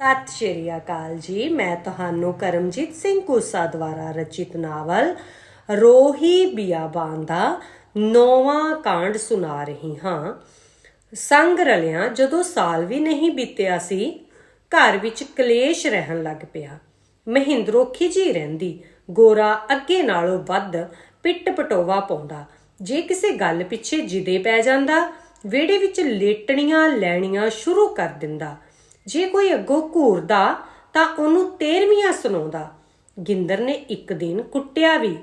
ਸਤਿ ਸ਼੍ਰੀ ਅਕਾਲ ਜੀ। ਮੈਂ ਤੁਹਾਨੂੰ ਕਰਮਜੀਤ ਸਿੰਘ ਕੂਸਾ ਦੁਆਰਾ ਰਚਿਤ ਨਾਵਲ ਰੋਹੀ ਬਿਆਬਾਨ ਦਾ ਨੌਵਾਂ ਕਾਂਡ ਸੁਣਾ ਰਹੀ ਹਾਂ। ਸੰਗ ਰਲਿਆਂ ਜਦੋਂ ਸਾਲ ਵੀ ਨਹੀਂ ਬੀਤਿਆ ਸੀ, ਘਰ ਵਿੱਚ ਕਲੇਸ਼ ਰਹਿਣ ਲੱਗ ਪਿਆ। ਮਹਿੰਦਰੋ ਖਿਜੀ ਰਹਿੰਦੀ, ਗੋਰਾ ਅੱਗੇ ਨਾਲੋਂ ਵੱਧ ਪਿੱਟ ਪਟੋਵਾ ਪਾਉਂਦਾ। ਜੇ ਕਿਸੇ ਗੱਲ ਪਿੱਛੇ ਜਿਦੇ ਪੈ ਜਾਂਦਾ, ਵਿਹੜੇ ਵਿੱਚ ਲੇਟਣੀਆਂ ਲੈਣੀਆਂ ਸ਼ੁਰੂ ਕਰ ਦਿੰਦਾ। ਜੇ ਕੋਈ ਅੱਗੋਂ ਘੂਰਦਾ ਤਾਂ ਉਹਨੂੰ 13ਵੀਆਂ ਸੁਣਾਉਂਦਾ। ਗਿੰਦਰ ਨੇ ਇੱਕ ਦਿਨ ਕੁੱਟਿਆ ਵੀ,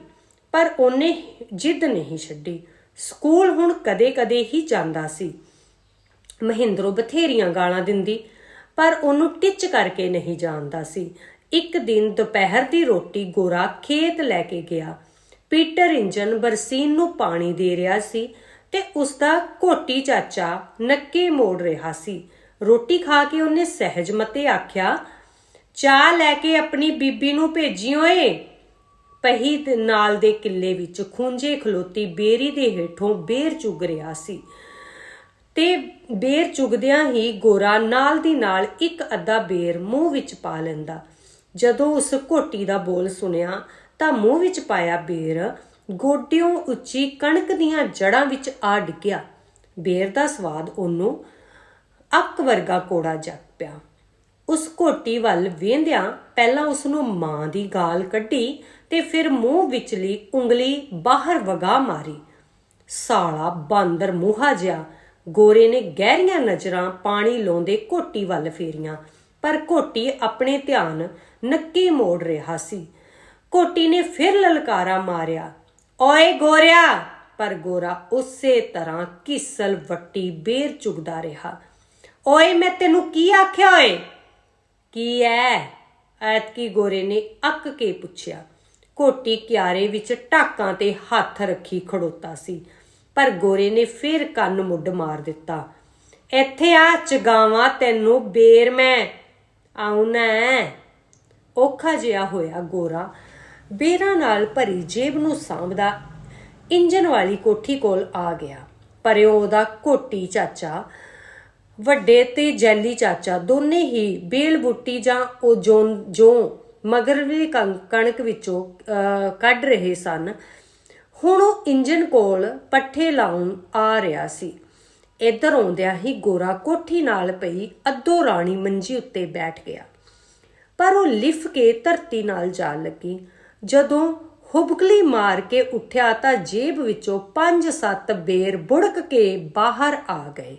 ਪਰ ਉਹਨੇ ਜਿੱਦ ਨਹੀਂ ਛੱਡੀ। ਸਕੂਲ ਹੁਣ ਕਦੇ-ਕਦੇ ਹੀ ਜਾਂਦਾ ਸੀ। ਮਹਿੰਦਰੋ ਬਥੇਰੀਆਂ ਗਾਲਾਂ ਦਿੰਦੀ, ਪਰ ਉਹਨੂੰ ਟਿੱਚ ਕਰਕੇ ਨਹੀਂ ਜਾਣਦਾ ਸੀ। ਇੱਕ ਦਿਨ ਦੁਪਹਿਰ ਦੀ ਰੋਟੀ ਗੋਰਾ ਖੇਤ ਲੈ ਕੇ ਗਿਆ। ਪੀਟਰ ਇੰਜਨ ਬਰਸੀਨ ਨੂੰ ਪਾਣੀ ਦੇ ਰਿਹਾ ਸੀ ਤੇ ਉਸ ਦਾ ਕੋਟੀ ਚਾਚਾ ਨੱਕੇ ਮੋੜ ਰਿਹਾ ਸੀ। ਰੋਟੀ ਖਾ ਕੇ ਉਹਨੇ ਸਹਿਜ ਮਤੇ ਆਖਿਆ, ਚਾਹ ਲੈ ਕੇ ਆਪਣੀ ਬੀਬੀ ਨੂੰ ਭੇਜੀ ਓਏ। ਪਹੀ ਨਾਲ ਦੇ ਕਿੱਲੇ ਵਿੱਚ ਖੁੰਝੇ ਖਲੋਤੀ ਬੇਰੀ ਦੇ ਹੇਠੋਂ ਬੇਰ ਚੁਗ ਰਿਹਾ ਸੀ। ਤੇ ਬੇਰ ਚੁਗਦਿਆਂ ਹੀ ਗੋਰਾ ਨਾਲ ਦੀ ਨਾਲ ਇੱਕ ਅੱਧਾ ਬੇਰ ਮੂੰਹ ਵਿੱਚ ਪਾ ਲੈਂਦਾ। ਜਦੋਂ ਉਸ ਘੋਟੀ ਦਾ ਬੋਲ ਸੁਣਿਆ ਤਾਂ ਮੂੰਹ ਵਿੱਚ ਪਾਇਆ ਬੇਰ ਗੋਡਿਓਂ ਉੱਚੀ ਕਣਕ ਦੀਆਂ ਜੜਾਂ ਵਿੱਚ ਆ ਡਿੱਗਿਆ। ਬੇਰ ਦਾ ਸਵਾਦ ਉਹਨੂੰ ਅੱਕ ਵਰਗਾ ਕੋੜਾ ਜੱਗ ਪਿਆ। ਉਸ ਘੋਟੀ ਵੱਲ ਵੇਂਦਿਆਂ ਪਹਿਲਾਂ ਉਸ ਨੂੰ ਮਾਂ ਦੀ ਗਾਲ ਕੱਢੀ ਤੇ ਫਿਰ ਮੂੰਹ ਵਿਚਲੀ ਉਂਗਲੀ ਬਾਹਰ ਵਗਾ ਮਾਰੀ। ਸਾਲਾ ਬਾਂਦਰ ਮੂਹਾ ਜਿਹਾ, ਗੋਰੇ ਨੇ ਗਹਿਰੀਆਂ ਨਜ਼ਰਾਂ ਪਾਣੀ ਲਾਉਂਦੇ ਘੋਟੀ ਵੱਲ ਫੇਰੀਆਂ, ਪਰ ਘੋਟੀ ਆਪਣੇ ਧਿਆਨ ਨੱਕੀ ਮੋੜ ਰਿਹਾ ਸੀ। ਘੋਟੀ ਨੇ ਫਿਰ ਲਲਕਾਰਾ ਮਾਰਿਆ, ਓਏ ਗੋਰਿਆ! ਪਰ ਗੋਰਾ ਉਸੇ ਤਰ੍ਹਾਂ ਕਿਸਲ ਵੱਟੀ ਬੇਰ ਚੁਗਦਾ ਰਿਹਾ। ਓਏ, ਮੈਂ ਤੈਨੂੰ ਕੀ ਆਖਿਆ ਓਏ? ਕੀ ਐ? ਐਤਕੀ ਗੋਰੇ ਨੇ ਅੱਕ ਕੇ ਪੁੱਛਿਆ। ਕੋਟੀ ਕਿਆਰੇ ਵਿੱਚ ਟਾਕਾਂ ਤੇ ਹੱਥ ਰੱਖੀ ਖੜੋਤਾ ਸੀ, ਪਰ ਗੋਰੇ ਨੇ ਫੇਰ ਕੰਨ ਮੁੱਢ ਮਾਰ ਦਿੱਤਾ। ਇੱਥੇ ਆ, ਚਗਾਵਾਂ ਤੈਨੂੰ, ਬੇਰ ਮੈਂ। ਆਉਣਾ ਔਖਾ ਜਿਹਾ ਹੋਇਆ ਗੋਰਾ। ਬੇਰਾਂ ਨਾਲ ਭਰੀ ਜੇਬ ਨੂੰ ਸਾਂਭਦਾ ਇੰਜਨ ਵਾਲੀ ਕੋਠੀ ਕੋਲ ਆ ਗਿਆ। ਪਰ ਉਹਦਾ ਕੋਟੀ ਚਾਚਾ ਵੱਡੇ ਤੇ ਜੈਲੀ ਚਾਚਾ ਦੋਨੇ ਹੀ ਬੇਲ ਬੁੱਟੀ ਜਾਂ ਉਹ ਜੋ ਜੋ ਮਗਰਲੀ ਕਣਕ ਵਿੱਚੋਂ ਕੱਢ ਰਹੇ ਸਨ। ਹੁਣ ਉਹ ਇੰਜਨ ਕੋਲ ਪੱਠੇ ਲਾਉਣ ਆ ਰਿਹਾ ਸੀ। ਇੱਧਰ ਆਉਂਦਿਆਂ ਹੀ ਗੋਰਾ ਕੋਠੀ ਨਾਲ ਪਈ ਅੱਧੋ ਰਾਣੀ ਮੰਜੀ ਉੱਤੇ ਬੈਠ ਗਿਆ। ਪਰ ਉਹ ਲਿਫ ਕੇ ਧਰਤੀ ਨਾਲ ਜਾ ਲੱਗੀ। ਜਦੋਂ ਹੁਬਕਲੀ ਮਾਰ ਕੇ ਉੱਠਿਆ ਤਾਂ ਜੇਬ ਵਿੱਚੋਂ ਪੰਜ ਸੱਤ ਬੇਰ ਬੁੜਕ ਕੇ ਬਾਹਰ ਆ ਗਏ।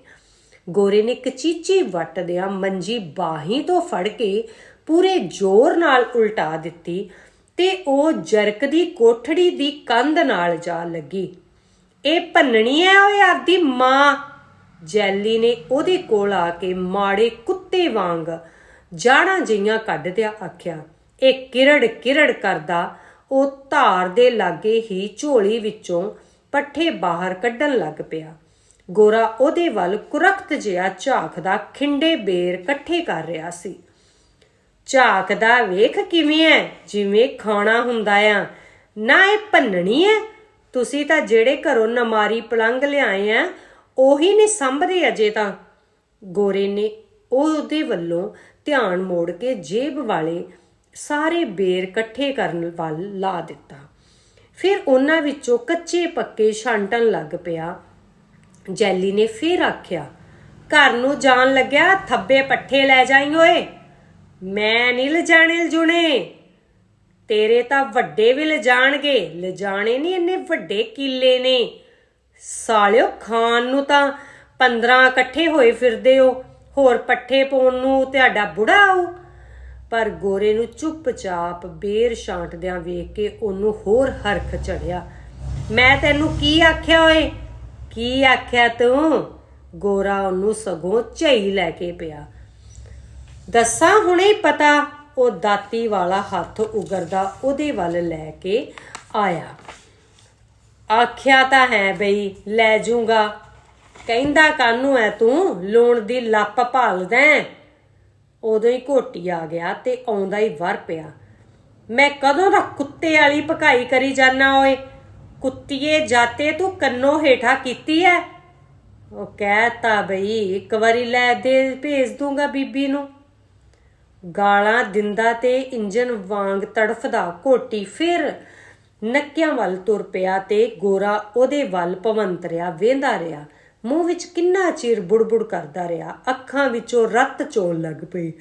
ਗੋਰੇ ਨੇ ਕਚੀਚੀ ਵੱਟਦਿਆਂ ਮੰਜੀ ਬਾਹੀਂ ਤੋਂ ਫੜ ਕੇ ਪੂਰੇ ਜ਼ੋਰ ਨਾਲ ਉਲਟਾ ਦਿੱਤੀ ਤੇ ਉਹ ਜਰਕਦੀ ਕੋਠੜੀ ਦੀ ਕੰਧ ਨਾਲ ਜਾ ਲੱਗੀ। ਇਹ ਭੰਨਣੀ ਐ ਓਏ ਆਪਦੀ ਮਾਂ? ਜੈਲੀ ਨੇ ਉਹਦੇ ਕੋਲ ਆ ਕੇ ਮਾੜੇ ਕੁੱਤੇ ਵਾਂਗ ਜਾੜਾਂ ਜਈਆਂ ਕੱਢਦਿਆਂ ਆਖਿਆ, ਇਹ ਕਿਰੜ ਕਿਰੜ ਕਰਦਾ, ਉਹ ਧਾਰ ਦੇ ਲਾਗੇ ਹੀ ਝੋਲੀ ਵਿੱਚੋਂ ਪੱਠੇ ਬਾਹਰ ਕੱਢਣ ਲੱਗ ਪਿਆ। ਗੋਰਾ ਉਹਦੇ ਵੱਲ ਕੁਰਖਤ ਜਿਹਾ ਝਾਕਦਾ ਖਿੰਡੇ ਬੇਰ ਇਕੱਠੇ ਕਰ ਰਿਹਾ ਸੀ। ਝਾਕਦਾ ਵੇਖ ਕਿਵੇਂ ਐ, ਜਿਵੇਂ ਖਾਣਾ ਹੁੰਦਾ ਆ। ਨਾ ਇਹ ਭੰਨਣੀ ਐ? ਤੁਸੀਂ ਤਾਂ ਜਿਹੜੇ ਘਰੋਂ ਨਮਾਰੀ ਪਲੰਗ ਲਿਆਏ ਆ, ਉਹੀ ਨਹੀਂ ਸੰਭਦੇ ਅਜੇ ਤਾਂ। ਗੋਰੇ ਨੇ ਉਹਦੇ ਵੱਲੋਂ ਧਿਆਨ ਮੋੜ ਕੇ ਜੇਬ ਵਾਲੇ ਸਾਰੇ ਬੇਰ ਇਕੱਠੇ ਕਰਨ ਵੱਲ ਲਾ ਦਿੱਤਾ। ਫਿਰ ਉਹਨਾਂ ਵਿੱਚੋਂ ਕੱਚੇ ਪੱਕੇ ਛਾਂਟਣ ਲੱਗ ਪਿਆ। ਜੈਲੀ ਨੇ ਫਿਰ ਆਖਿਆ, ਘਰ ਨੂੰ ਜਾਣ ਲੱਗਿਆ, ਥੱਬੇ ਪੱਠੇ ਲੈ ਜਾਈ ਓਏ। ਮੈਂ ਨਹੀਂ ਲਿਜਾਣੇ ਲਜੁਣੇ। ਤੇਰੇ ਤਾਂ ਵੱਡੇ ਵੀ ਲਿਜਾਣਗੇ। ਲਿਜਾਣੇ ਨਹੀਂ, ਇੰਨੇ ਵੱਡੇ ਕੀਲੇ ਨੇ। ਸਾਲਿਓ, ਖਾਨ ਨੂੰ ਤਾਂ 15 ਇਕੱਠੇ ਹੋਏ ਫਿਰਦੇ ਹੋ। ਹੋਰ ਪੱਠੇ ਪਾਉਣ ਨੂੰ ਤੁਹਾਡਾ ਬੁੜਾ ਆਊ। ਪਰ ਗੋਰੇ ਨੂੰ ਚੁੱਪਚਾਪ ਬੇਰ ਛਾਂਟਦਿਆਂ ਵੇਖ ਕੇ ਉਹਨੂੰ ਹੋਰ ਹਰਖ ਚੜਿਆ। ਮੈਂ ਤੈਨੂੰ ਕੀ ਆਖਿਆ ਓਏ? ਕੀ ਆਖਿਆ ਤੂੰ? ਗੋਰਾ ਉਹਨੂੰ ਸਗੋਂ ਝਈ ਲੈ ਕੇ ਪਿਆ। ਦੱਸਾਂ ਹੁਣੇ ਪਤਾ, ਉਹ ਦਾਤੀ ਵਾਲਾ ਹੱਥ ਉਗਰਦਾ ਉਹਦੇ ਵੱਲ ਲੈ ਕੇ ਆਇਆ। ਆਖਿਆ ਤਾਂ ਹੈ ਬਈ, ਲੈ ਜੂੰਗਾ। ਕਹਿੰਦਾ ਕਾਨੂੰ ਐ ਤੂੰ? ਲੂਣ ਦੀ ਲੱਪ ਭਾਲਦਾ ਐਂ? ਉਦੋਂ ਹੀ ਘੋਟੀ ਆ ਗਿਆ ਤੇ ਆਉਂਦਾ ਹੀ ਵਰ ਪਿਆ। ਮੈਂ ਕਦੋਂ ਦਾ ਕੁੱਤੇ ਵਾਲੀ ਭਕਾਈ ਕਰੀ ਜਾਨਾ ਓਏ? ਕੁੱਤੀਏ ਜਾਤੇ ਤੂੰ ਕੰਨੋਂ ਹੇਠਾ ਕੀਤੀ ਐ? ਉਹ ਕਹਿਤਾ ਬਈ, ਇੱਕ ਵਾਰੀ ਲੈ ਦੇ, ਭੇਜ ਦੂੰਗਾ ਬੀਬੀ ਨੂੰ। ਗਾਲਾਂ ਦਿੰਦਾ ਤੇ ਇੰਜਨ ਵਾਂਗ ਤੜਫਦਾ ਘੋਟੀ ਫਿਰ ਨੱਕਿਆਂ ਵੱਲ ਤੁਰ ਪਿਆ ਤੇ ਗੋਰਾ ਉਹਦੇ ਵੱਲ ਭਵੰਤਰਿਆ ਵੇਂਦਾ ਰਿਹਾ। ਮੂੰਹ ਵਿੱਚ ਕਿੰਨਾ ਚਿਰ ਬੁੜਬੁੜ ਕਰਦਾ ਰਿਹਾ, ਅੱਖਾਂ ਵਿੱਚੋਂ ਰੱਤ ਚੋਣ ਲੱਗ ਪਈ।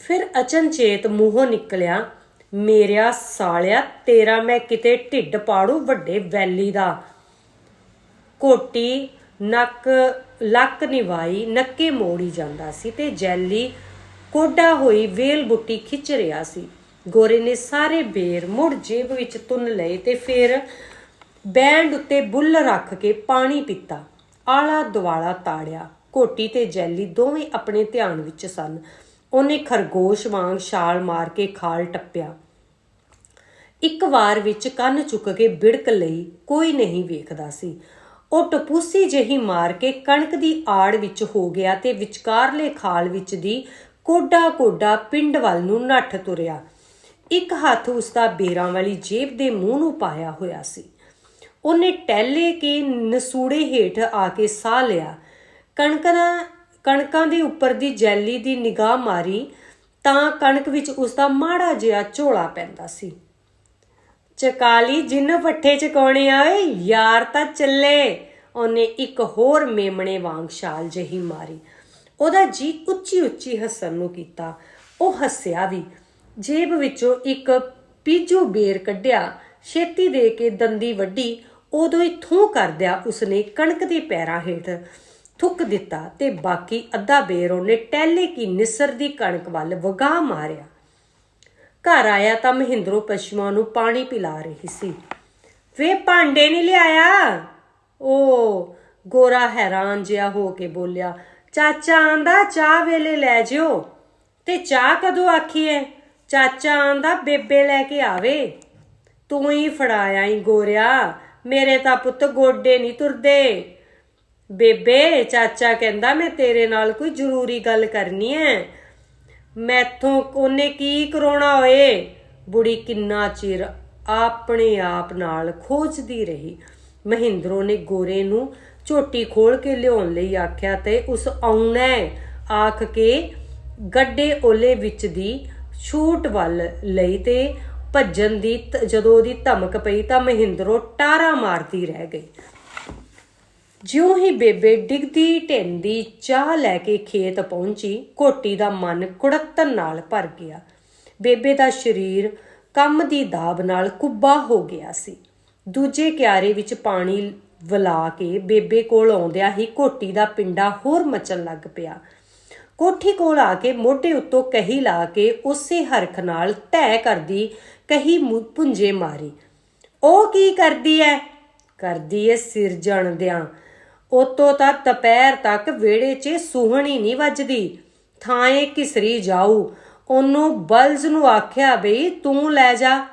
ਫਿਰ ਅਚਨਚੇਤ ਮੂੰਹੋਂ ਨਿਕਲਿਆ ਮੇਰਿਆ ਸਾਲਿਆ, ਤੇਰਾ ਮੈਂ ਕਿਤੇ ਢਿੱਡ ਪਾੜੂ ਵੱਡੇ ਵੈਲੀ ਦਾ। ਕੋਟੀ ਨੱਕ ਲੱਕ ਨਿਵਾਈ, ਨੱਕੇ ਮੋੜੀ ਜਾਂਦਾ ਸੀ ਤੇ ਜੈਲੀ ਕੋਡਾ ਹੋਈ ਵੇਲ ਬੁੱਟੀ ਖਿੱਚ ਰਿਹਾ ਸੀ। ਗੋਰੇ ਨੇ ਸਾਰੇ ਬੇਰ ਮੁੜ ਜੇਬ ਵਿੱਚ ਤੁੰਨ ਲਏ ਤੇ ਫਿਰ ਬੈਂਡ ਉੱਤੇ ਬੁੱਲ ਰੱਖ ਕੇ ਪਾਣੀ ਪੀਤਾ। ਆਲਾ ਦੁਆਲਾ ਤਾੜਿਆ। ਕੋਟੀ ਤੇ ਜੈਲੀ ਦੋਵੇਂ ਆਪਣੇ ਧਿਆਨ ਵਿੱਚ ਸਨ। ਉਹਨੇ ਖਰਗੋਸ਼ ਵਾਂਗ ਛਾਲ ਮਾਰ ਕੇ ਖਾਲ ਟੱਪਿਆ। ਇੱਕ ਵਾਰ ਵਿੱਚ ਕੰਨ ਚੁੱਕ ਕੇ ਬਿੜਕ ਲਈ ਕੋਈ ਨਹੀਂ ਵੇਖਦਾ ਸੀ। ਉਹ ਟਪੂਸੀ ਜਿਹੀ ਮਾਰ ਕੇ ਕਣਕ ਦੀ ਆੜ ਵਿੱਚ ਹੋ ਗਿਆ ਤੇ ਵਿਚਕਾਰਲੇ ਖਾਲ ਵਿੱਚ ਦੀ ਕੋਡਾ ਕੋਡਾ ਪਿੰਡ ਵੱਲ ਨੂੰ ਨੱਠ ਤੁਰਿਆ। ਇੱਕ ਹੱਥ ਉਸ ਦਾ ਬੇਰਾਂ ਵਾਲੀ ਜੇਬ ਦੇ ਮੂੰਹ ਨੂੰ ਪਾਇਆ ਹੋਇਆ ਸੀ। ਉਹਨੇ ਟੈਲੇ ਕੇ ਨਸੂੜੇ ਹੇਠ ਆ ਕੇ ਸਾਹ ਲਿਆ। ਕਣਕਾਂ ਕਣਕਾਂ ਦੇ ਉੱਪਰ ਦੀ ਜੈਲੀ ਦੀ ਨਿਗਾਹ ਮਾਰੀ ਤਾਂ ਕਣਕ ਵਿੱਚ ਉਸ ਦਾ ਮਾੜਾ ਜਿਹਾ ਝੋਲਾ ਪੈਂਦਾ ਸੀ। ਚਕਾਲੀ ਜਿੰਨ ਪੱਠੇ ਚਕਾਉਣੇ ਆਏ, ਯਾਰ ਤਾਂ ਚੱਲੇ। ਉਹਨੇ ਇੱਕ ਹੋਰ ਮੇਮਣੇ ਵਾਂਗ ਛਾਲ ਜਹੀ ਮਾਰੀ। ਉਹਦਾ ਜੀ ਉੱਚੀ ਉੱਚੀ ਹੱਸਣ ਨੂੰ ਕੀਤਾ। ਉਹ ਹੱਸਿਆ ਵੀ। ਜੇਬ ਵਿੱਚੋਂ ਇੱਕ ਪੀਜੂ ਬੇਰ ਕੱਢਿਆ। ਛੇਤੀ ਦੇ ਕੇ ਦੰਦੀ ਵੱਡੀ ਉਦੋਂ ਹੀ ਥੂ ਕਰਦਿਆ ਉਸਨੇ ਕਣਕ ਦੇ ਪੈਰਾਂ ਹੇਠ ਥੁੱਕ ਦਿੱਤਾ ਤੇ ਬਾਕੀ ਅੱਧਾ ਬੇਰ ਉਹਨੇ ਟੈਲੇ ਕੀ ਨਿਸਰ ਦੀ ਕਣਕ ਵੱਲ ਵਗਾ ਮਾਰਿਆ। ਘਰ ਆਇਆ ਤਾਂ ਮਹਿੰਦਰੋ ਪਸ਼ੂਆਂ ਨੂੰ ਪਾਣੀ ਪਿਲਾ ਰਹੀ ਸੀ। ਵੇ ਭਾਂਡੇ ਨਹੀਂ ਲਿਆਇਆ? ਉਹ ਗੋਰਾ ਹੈਰਾਨ ਜਿਹਾ ਹੋ ਕੇ ਬੋਲਿਆ, ਚਾਚਾ ਆਂਦਾ ਚਾਹ ਵੇਲੇ ਲੈ ਜਿਓ। ਤੇ ਚਾਹ ਕਦੋਂ ਆਖੀਏ ਚਾਚਾ ਆਂਦਾ ਬੇਬੇ ਲੈ ਕੇ ਆਵੇ। ਤੂੰ ਹੀ ਫੜਾਇਆ ਈ ਗੋਰਿਆ, ਮੇਰੇ ਤਾਂ ਪੁੱਤ ਗੋਡੇ ਨਹੀਂ ਤੁਰਦੇ। ਬੇਬੇ, ਚਾਚਾ ਕਹਿੰਦਾ ਮੈਂ ਤੇਰੇ ਨਾਲ ਕੋਈ ਜ਼ਰੂਰੀ ਗੱਲ ਕਰਨੀ ਹੈ ਮੈਥੋਂ ਉਹਨੇ ਕੀ ਕਰਾਉਣਾ ਓਏ? ਬੁੜੀ ਕਿੰਨਾ ਚਿਰ ਆਪਣੇ ਆਪ ਨਾਲ ਖੋਜਦੀ ਰਹੀ। ਮਹਿੰਦਰੋ ਨੇ ਗੋਰੇ ਨੂੰ ਝੋਟੀ ਖੋਲ ਕੇ ਲਿਆਉਣ ਲਈ ਆਖਿਆ ਤੇ ਉਸ ਆਉਣਾ ਆਖ ਕੇ ਗੱਡੇ ਓਲੇ ਵਿੱਚ ਦੀ ਛੂਟ ਵੱਲ ਲਈ ਤੇ ਭੱਜਣ ਦੀ ਜਦੋਂ ਉਹਦੀ ਧਮਕ ਪਈ ਤਾਂ ਮਹਿੰਦਰੋ ਟਾਰਾ ਮਾਰਦੀ ਰਹਿ ਗਈ। ਜਿਉਂ ਹੀ ਬੇਬੇ ਡਿੱਗਦੀ ਢਿੰਦੀ ਚਾਹ ਲੈ ਕੇ ਖੇਤ ਪਹੁੰਚੀ, ਕੋਟੀ ਦਾ ਮਨ ਕੁੜੱਤਨ ਨਾਲ ਭਰ ਗਿਆ। ਬੇਬੇ ਦਾ ਸਰੀਰ ਕੰਮ ਦੀ ਦਾਬ ਨਾਲ ਕੁੱਬਾ ਹੋ ਗਿਆ ਸੀ। ਦੂਜੇ ਕਿਆਰੇ ਵਿੱਚ ਪਾਣੀ ਵਲਾ ਕੇ ਬੇਬੇ ਕੋਲ ਆਉਂਦਿਆਂ ਹੀ ਕੋਟੀ ਦਾ ਪਿੰਡਾ ਹੋਰ ਮਚਣ ਲੱਗ ਪਿਆ। ਕੋਠੀ ਕੋਲ ਆ ਕੇ ਮੋਢੇ ਉੱਤੋਂ ਕਹੀ ਲਾ ਕੇ ਉਸੇ ਹਰਖ ਨਾਲ ਤੈ ਕਰਦੀ ਕਹੀ ਮੂੰਹ ਪੁੰਜੇ ਮਾਰੀ, ਉਹ ਕੀ ਕਰਦੀ ਐ? ਕਰਦੀ ਐ ਸਿਰ ਜਣਦਿਆਂ ਉਤੋਂ ਤਾਂ ਦੁਪਹਿਰ ਤੱਕ ਵਿਹੜੇ 'ਚ ਸੂਹਣੀ ਨਹੀਂ ਵੱਜਦੀ। ਥਾਂਏ ਕਿਸਰੀ ਜਾਊ। ਉਹਨੂੰ ਬਲਜ਼ ਨੂੰ ਆਖਿਆ ਬਈ, ਤੂੰ ਲੈ ਜਾ।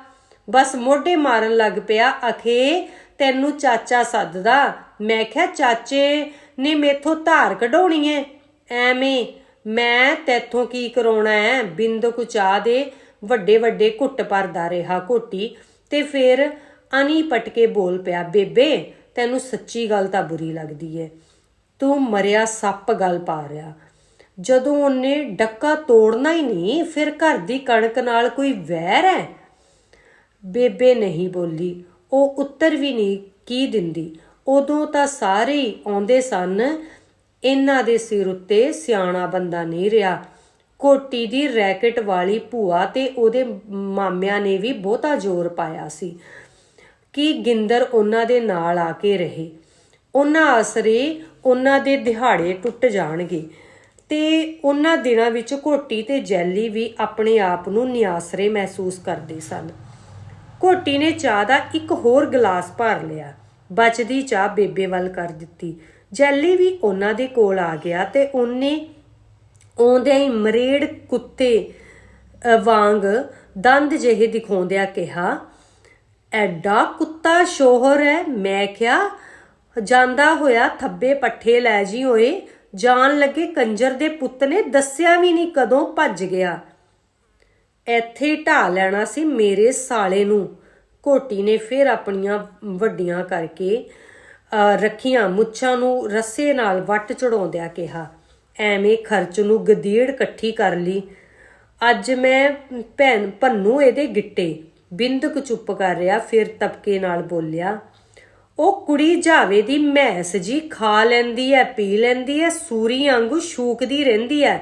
ਬਸ ਮੋਢੇ ਮਾਰਨ ਲੱਗ ਪਿਆ। ਅਖੇ, ਤੈਨੂੰ ਚਾਚਾ ਸੱਦਦਾ। ਮੈਂ ਕਿਹਾ, ਚਾਚੇ ਨੇ ਮੇਥੋਂ ਧਾਰ ਕਢਾਉਣੀ ਐ ਐਵੇਂ, ਮੈਂ ਤੈਥੋਂ ਕੀ ਕਰਾਉਣਾ ਹੈ ਬਿੰਦ ਕੁਚਾ ਦੇ ਵੱਡੇ ਵੱਡੇ ਘੁੱਟ ਭਰਦਾ ਰਿਹਾ ਘੋਟੀ। ਤੇ ਫਿਰ ਅਨੀ ਪਟਕੇ ਬੋਲ ਪਿਆ, ਬੇਬੇ ਤੈਨੂੰ ਸੱਚੀ ਗੱਲ ਤਾਂ ਬੁਰੀ ਲੱਗਦੀ ਏ। ਤੂੰ ਮਰਿਆ ਸੱਪ ਗੱਲ ਪਾ ਰਿਆ ਜਦੋਂ ਉਹਨੇ ਡੱਕਾ ਤੋੜਨਾ ਹੀ ਨਹੀਂ, ਫਿਰ ਘਰ ਦੀ ਕਣਕ ਨਾਲ ਕੋਈ ਵੈਰ ਹੈ? ਬੇਬੇ ਨਹੀਂ ਬੋਲੀ। ਉਹ ਉੱਤਰ ਵੀ ਨਹੀਂ ਕੀ ਦਿੰਦੀ। ਉਦੋਂ ਤਾਂ ਸਾਰੇ ਆਉਂਦੇ ਸਨ। ਇਹਨਾਂ ਦੇ ਸਿਰ ਉੱਤੇ ਸਿਆਣਾ ਬੰਦਾ ਨਹੀਂ ਰਿਹਾ। ਕੋਟੀ ਦੀ ਰੈਕਟ ਵਾਲੀ ਭੂਆ ਤੇ ਉਹਦੇ ਮਾਮਿਆਂ ਨੇ ਵੀ ਬਹੁਤਾ ਜ਼ੋਰ ਪਾਇਆ ਸੀ। ਕਿ ਗਿੰਦਰ ਉਹਨਾਂ ਦੇ ਨਾਲ ਆ ਕੇ ਰਹੇ। ਉਹਨਾਂ ਆਸਰੇ ਉਹਨਾਂ ਦੇ ਦਿਹਾੜੇ ਟੁੱਟ ਜਾਣਗੇ ਤੇ ਉਹਨਾਂ ਦਿਨਾਂ ਵਿੱਚ ਘੋਟੀ ਤੇ ਜੈਲੀ ਵੀ ਆਪਣੇ ਆਪ ਨੂੰ ਨਿਆਸਰੇ ਮਹਿਸੂਸ ਕਰਦੇ ਸਨ। ਘੋਟੀ ਨੇ ਚਾਹ ਦਾ ਇੱਕ ਹੋਰ ਗਲਾਸ ਭਰ ਲਿਆ। ਬਚਦੀ ਚਾਹ ਬੇਬੇ ਵੱਲ ਕਰ ਦਿੱਤੀ। ਜੈਲੀ ਵੀ ਉਹਨਾਂ ਦੇ ਕੋਲ ਆ ਗਿਆ ਤੇ ਉਹਨੇ ਆਉਂਦਿਆਂ ਹੀ ਮਰੇੜ ਕੁੱਤੇ ਵਾਂਗ ਦੰਦ ਜਿਹੇ ਦਿਖਾਉਂਦਿਆਂ ਕਿਹਾ ਐਡਾ ਕੁੱਤਾ ਸ਼ੋਹਰ ਹੈ ਮੈਂ ਕਿਹਾ ਜਾਂਦਾ ਹੋਇਆ ਥੱਬੇ ਪੱਠੇ ਲੈ ਜੀ ਓਏ। ਜਾਣ ਲੱਗੇ ਕੰਜਰ ਦੇ ਪੁੱਤ ਨੇ ਦੱਸਿਆ ਵੀ ਨਹੀਂ ਕਦੋਂ ਭੱਜ ਗਿਆ। ਇੱਥੇ ਢਾ ਲੈਣਾ ਸੀ ਮੇਰੇ ਸਾਲੇ ਨੂੰ। ਕੋਟੀ ਨੇ ਫਿਰ ਆਪਣੀਆਂ ਵੱਡੀਆਂ ਕਰਕੇ ਅਹ, ਰੱਖੀਆਂ ਮੁੱਛਾਂ ਨੂੰ ਰੱਸੇ ਨਾਲ ਵੱਟ ਚੜਾਉਂਦਿਆਂ ਕਿਹਾ। ਐਵੇਂ ਖਰਚ ਨੂੰ ਗਦੀੜ ਇਕੱਠੀ ਕਰ ਲਈ। ਅੱਜ ਮੈਂ ਭੈਣ ਭੰਨੂ ਇਹਦੇ ਗਿੱਟੇ। ਬਿੰਦਕ ਚੁੱਪ ਕਰ ਰਿਹਾ, ਫਿਰ ਤਬਕੇ ਨਾਲ ਬੋਲਿਆ, ਉਹ ਕੁੜੀ ਜਾਵੇ ਦੀ ਮੈਸ ਜੀ, ਖਾ ਲੈਂਦੀ ਐ, ਪੀ ਲੈਂਦੀ ਐ, ਸੂਰੀ ਵਾਂਗੂ ਸ਼ੂਕਦੀ ਰਹਿੰਦੀ ਐ।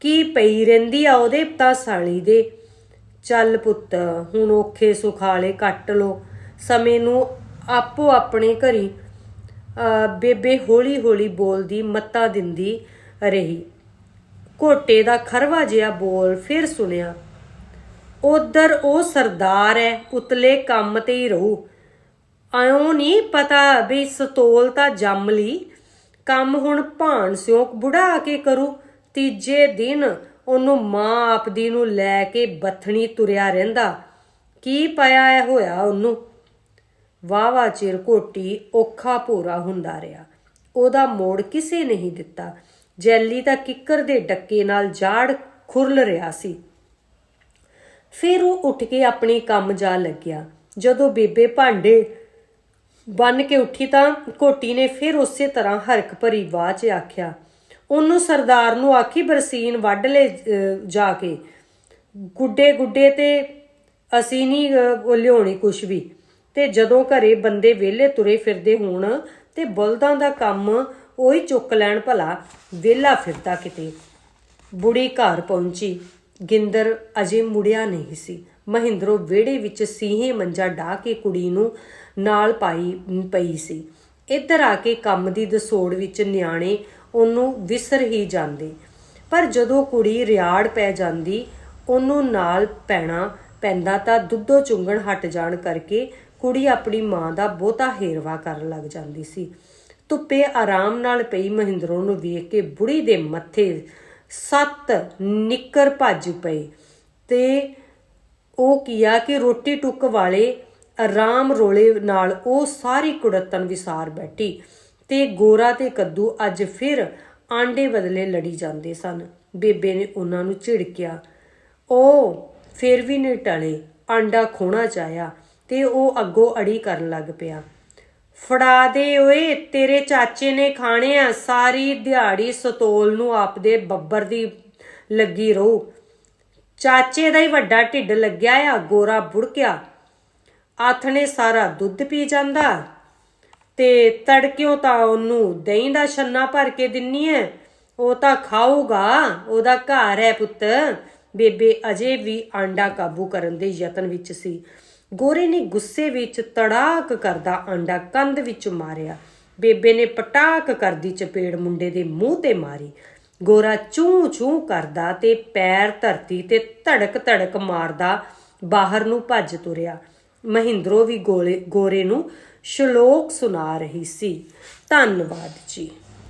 ਕੀ ਪਈ ਰਹਿੰਦੀ ਆ ਉਹਦੇ ਤਾਂ ਸਾਲੀ ਦੇ? ਚੱਲ ਪੁੱਤ, ਹੁਣ ਔਖੇ ਸੁਖਾਲੇ ਕੱਟ ਲੋ ਸਮੇਂ ਨੂੰ ਆਪੋ ਆਪਣੇ ਘਰੀ, ਅਹ, ਬੇਬੇ ਹੌਲੀ ਹੌਲੀ ਬੋਲਦੀ, ਮੱਤਾ ਦਿੰਦੀ ਰਹੀ। ਘੋਟੇ ਦਾ ਖਰਵਾ ਜਿਹਾ ਬੋਲ ਫਿਰ ਸੁਣਿਆ ਉਧਰ ਉਹ ਸਰਦਾਰ ਐ, ਉਤਲੇ ਕੰਮ ਤੇ ਹੀ ਰਹੂ। ਆਇਓ ਨਹੀਂ ਪਤਾ ਵੀ ਸਤੋਲ ਤਾਂ ਜੰਮ ਲਈ। ਕੰਮ ਹੁਣ ਭਾਣ ਸਿਓ ਬੁੜਾ ਕੇ ਕਰੂ। ਤੀਜੇ ਦਿਨ ਉਹਨੂੰ ਮਾਂ ਆਪਦੀ ਨੂੰ ਲੈ ਕੇ ਬਥਣੀ ਤੁਰਿਆ ਰਹਿੰਦਾ। ਕੀ ਪਿਆ ਐ ਹੋਇਆ ਉਹਨੂੰ? ਵਾਵਾ ਚਿਰ ਘੋਟੀ ਔਖਾ ਭੋਰਾ ਹੁੰਦਾ ਰਿਹਾ। ਉਹਦਾ ਮੋੜ ਕਿਸੇ ਨਹੀਂ ਦਿੱਤਾ। ਜੈਲੀ ਤਾਂ ਕਿੱਕਰ ਦੇ ਡੱਕੇ ਨਾਲ ਜਾੜ ਖੁਰਲ ਰਿਹਾ ਸੀ। ਫਿਰ ਉਹ ਉੱਠ ਕੇ ਆਪਣੇ ਕੰਮ ਜਾ ਲੱਗਿਆ। ਜਦੋਂ ਬੇਬੇ ਭਾਂਡੇ ਬੰਨ ਕੇ ਉੱਠੀ ਤਾਂ ਕੋਟੀ ਨੇ ਫਿਰ ਉਸੇ ਤਰ੍ਹਾਂ ਹਰਕ ਭਰੀ ਆਵਾਜ਼ 'ਚ ਆਖਿਆ, ਉਹਨੂੰ ਸਰਦਾਰ ਨੂੰ ਆਖੀ ਬਰਸੀਨ ਵੱਢ ਲੈ ਜਾ ਕੇ। ਗੁੱਡੇ ਗੁੱਡੇ ਤੇ ਅਸੀਂ ਨਹੀਂ ਲਿਆਉਣੀ ਕੁਛ ਵੀ। ਤੇ ਜਦੋਂ ਘਰੇ ਬੰਦੇ ਵਿਹਲੇ ਤੁਰੇ ਫਿਰਦੇ ਹੋਣ ਤੇ ਬਲਦਾਂ ਦਾ ਕੰਮ ਉਹੀ ਚੁੱਕ ਲੈਣ ਭਲਾ ਵਿਹਲਾ ਫਿਰਦਾ ਕਿਤੇ। ਬੁੜੀ ਘਰ ਪਹੁੰਚੀ। ਗਿੰਦਰ ਅਜੇ ਮੁੜਿਆ ਨਹੀਂ ਸੀ। ਮਹਿੰਦਰੋ ਵਿਹੜੇ ਵਿੱਚ ਸੀਹੇ ਮੰਜਾ ਢਾ ਕੇ ਕੁੜੀ ਨੂੰ ਨਾਲ ਪਾਈ, ਪਈ ਸੀ। ਇੱਧਰ ਆ ਕੇ ਕੰਮ ਦੀ ਦਸੋੜ ਵਿੱਚ ਨਿਆਣੇ ਉਹਨੂੰ ਵਿਸਰ ਹੀ ਜਾਂਦੇ। ਪਰ ਜਦੋਂ ਕੁੜੀ ਰਿਆੜ ਪੈ ਜਾਂਦੀ, ਉਹਨੂੰ ਨਾਲ ਪੈਣਾ ਪੈਂਦਾ ਤਾਂ ਦੁੱਧੋ ਚੁੰਗਣ ਹਟ ਜਾਣ ਕਰਕੇ ਕੁੜੀ ਆਪਣੀ ਮਾਂ ਦਾ ਬਹੁਤਾ ਹੇਰਵਾ ਕਰਨ ਲੱਗ ਜਾਂਦੀ ਸੀ। ਧੁੱਪੇ ਆਰਾਮ ਨਾਲ ਪਈ ਮਹਿੰਦਰੋ ਨੂੰ ਵੇਖ ਕੇ ਬੁੜੀ ਦੇ ਮੱਥੇ ਸੱਤ ਨਿੱਕਰ ਭੱਜ ਪਏ ਤੇ ਉਹ ਕੀਆ ਕਿ ਰੋਟੀ ਟੁੱਕ ਵਾਲੇ ਆਰਾਮ ਰੋਲੇ ਨਾਲ ਉਹ ਸਾਰੀ ਕੁੜਤਨ ਵਿਸਾਰ ਬੈਠੀ ਤੇ ਗੋਰਾ ਤੇ ਕੱਦੂ ਅੱਜ ਫਿਰ ਆਂਡੇ ਬਦਲੇ ਲੜੀ ਜਾਂਦੇ ਸਨ। ਬੇਬੇ ਨੇ ਉਹਨਾਂ ਨੂੰ ਝਿੜਕਿਆ। ਉਹ ਫਿਰ ਵੀ ਨਹੀਂ ਟਲੇ। ਆਂਡਾ ਖੋਣਾ ਚਾਹਿਆ ਤੇ ਉਹ ਅੱਗੋਂ ਅੜੀ ਕਰਨ ਲੱਗ ਪਿਆ। ਫੜਾ ਦੇ ਓਏ, ਤੇਰੇ ਚਾਚੇ ਨੇ ਖਾਣੇ ਆ, ਸਾਰੀ ਦਿਹਾੜੀ ਸਤੋਲ ਨੂੰ ਆਪਦੇ ਬੱਬਰ ਦੀ ਲੱਗੀ ਰਹੂ। ਚਾਚੇ ਦਾ ਹੀ ਵੱਡਾ ਢਿੱਡ ਲੱਗਿਆ ਆ, ਗੋਰਾ ਬੁੜਕਿਆ। ਆਥਣੇ ਸਾਰਾ ਦੁੱਧ ਪੀ ਜਾਂਦਾ ਤੇ ਤੜਕਿਓ ਤਾਂ ਉਹਨੂੰ ਦਹੀਂ ਦਾ ਛੰਨਾ ਭਰ ਕੇ ਦਿੰਨੀ ਐ। ਉਹ ਤਾਂ ਖਾਊਗਾ, ਉਹਦਾ ਘਰ ਹੈ ਪੁੱਤ। ਬੇਬੇ ਅਜੇ ਵੀ ਆਂਡਾ ਕਾਬੂ ਕਰਨ ਦੇ ਯਤਨ ਵਿੱਚ ਸੀ। ਗੋਰੇ ਨੇ ਗੁੱਸੇ ਵਿੱਚ ਤੜਾਕ ਕਰਦਾ ਆਂਡਾ ਕੰਧ ਵਿੱਚ ਮਾਰਿਆ। ਬੇਬੇ ਨੇ ਪਟਾਕ ਕਰਦੀ ਚਪੇੜ ਮੁੰਡੇ ਦੇ ਮੂੰਹ ਤੇ ਮਾਰੀ। ਗੋਰਾ ਚੂੰ ਚੂੰ ਕਰਦਾ ਤੇ ਪੈਰ ਧਰਤੀ ਤੇ ਧੜਕ ਧੜਕ ਮਾਰਦਾ ਬਾਹਰ ਨੂੰ ਭੱਜ ਤੁਰਿਆ। ਮਹਿੰਦਰੋ ਵੀ ਗੋਲੇ ਗੋਰੇ ਨੂੰ ਸ਼ਲੋਕ ਸੁਣਾ ਰਹੀ ਸੀ। ਧੰਨਵਾਦ ਜੀ।